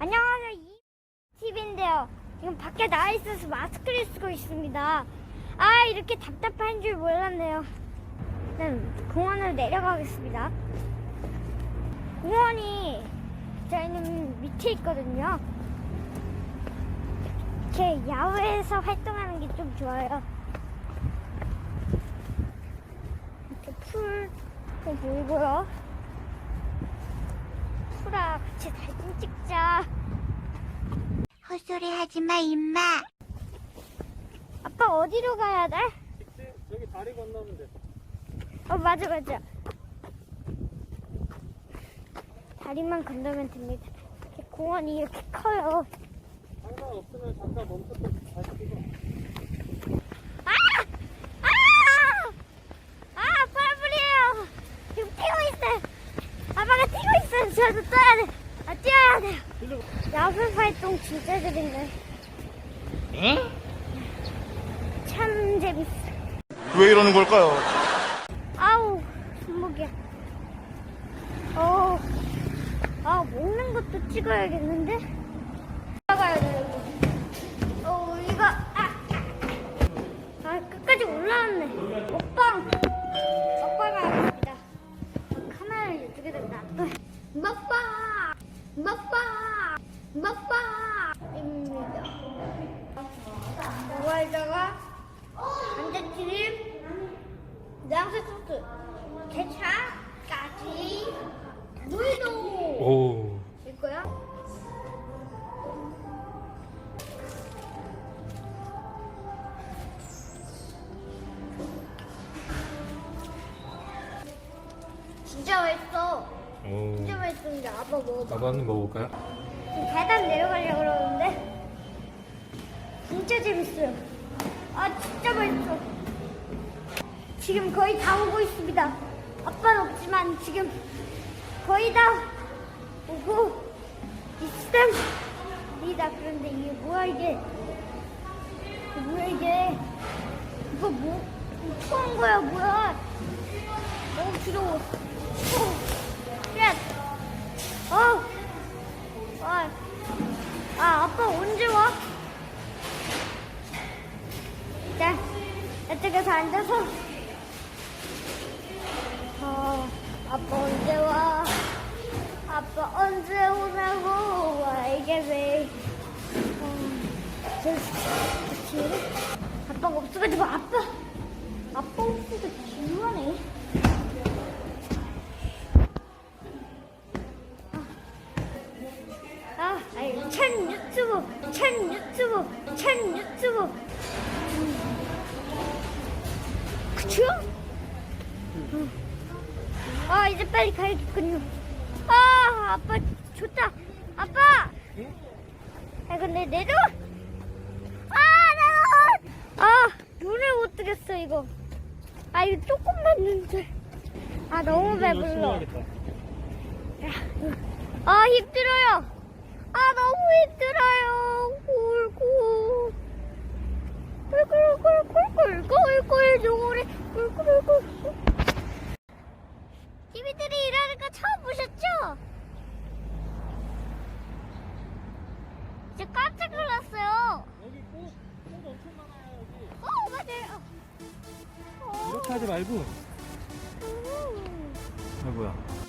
안녕하세요. 이 TV인데요. 지금 밖에 나와 있어서 마스크를 쓰고 있습니다. 아, 이렇게 답답한 줄 몰랐네요. 일단 공원으로 내려가겠습니다. 공원이 저희는 밑에 있거든요. 이렇게 야외에서 활동하는 게 좀 좋아요. 이렇게 풀도 보이고요. 풀아, 같이 사진 찍자. 헛소리 하지 마, 임마. 아빠 어디로 가야 돼? 여기 다리 건너면 돼. 어, 맞아, 맞아. 다리만 건너면 됩니다. 이렇게 공원이 이렇게 커요. 상관 없으면 잠깐 멈춰서 다시 뛰고. 아! 아! 아, 파라불이에요. 지금 뛰고 있어요. 아빠가 뛰고 있어요. 저도 떠야 돼. 아, 뛰어야 돼요. 일로. 야외 활동 진짜 재밌네. 응? 참 재밌어. 왜 이러는 걸까요? 아우, 손목이야. 어, 아, 먹는 것도 찍어야겠는데? 진짜 맛있어. 오. 진짜 맛있는데 아빠 먹어봐. 나도 한입 먹어볼까요? 지금 계단 내려가려고 그러는데 진짜 재밌어요. 아 진짜 맛있어. 지금 거의 다 오고 있습니다. 아빠는 없지만 지금 거의 다 오고 있습니다. 그런데 이게 뭐야 이게? 이게 뭐야 이게? 이거 뭐? 추운 거야 뭐야? 너무 두려워. 어. 야. 어. 아, 아, 아빠 언제 와? 자, 이쪽에서 앉아서. 어, 아빠 언제 와? 아빠 언제 오냐고. 와, 이게 왜. 어, 저, 그치? 아빠가 없어가지고 아빠. 아빠 없으니까 지루하네. 천 유튜브, 천 유튜브, 천 유튜브. 음. 그쵸? 음. 아, 이제 빨리 가야겠군요. 아, 아빠, 좋다. 아빠! 아, 근데 내 눈! 아, 내 눈! 아, 눈을 못 뜨겠어, 이거. 아, 이거 조금만 눈들. 아, 너무 배불러. 아 힘들어요. TV3 일하는 거 처음 보셨죠? 이제 깜짝 놀랐어요. 여기 꽃, 꽃 엄청 많아요, 여기. 어, 맞아요. 어. 이렇게 하지 말고. 음. 아이고야.